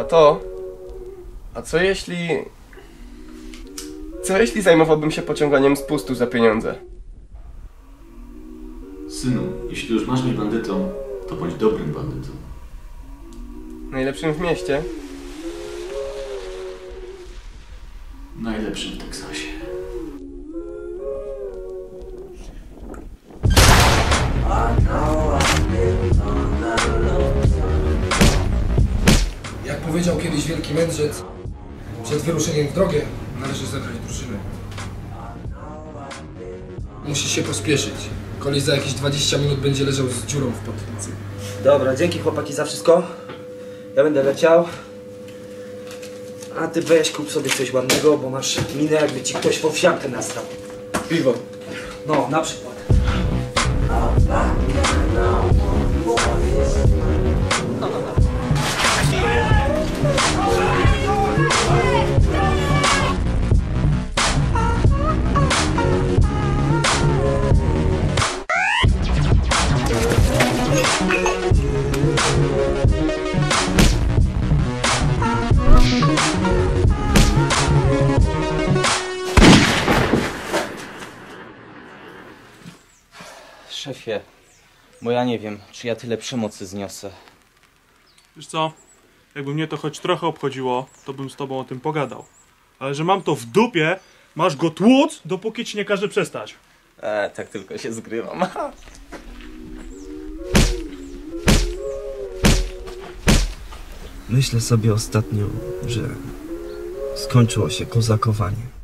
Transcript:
Tato, a co jeśli... Co jeśli zajmowałbym się pociąganiem z pustu za pieniądze? Synu, jeśli już masz być bandytą, to bądź dobrym bandytą. Najlepszym w mieście? Najlepszym w Teksasie. Powiedział kiedyś wielki mędrzec, przed wyruszeniem w drogę należy zebrać drużynę. Musisz się pospieszyć. Koleś za jakieś 20 minut będzie leżał z dziurą w potnicy. Dobra, dzięki chłopaki za wszystko. Ja będę leciał. A ty weź kup sobie coś ładnego, bo masz minę jakby ci ktoś po wsiankę nastał. Piwo. No, na przykład. Szefie, bo ja nie wiem, czy ja tyle przemocy zniosę. Wiesz co? Jakby mnie to choć trochę obchodziło, to bym z tobą o tym pogadał. Ale że mam to w dupie, masz go tłuc, dopóki ci nie każe przestać. E, tak tylko się zgrywam. Myślę sobie ostatnio, że skończyło się kozakowanie.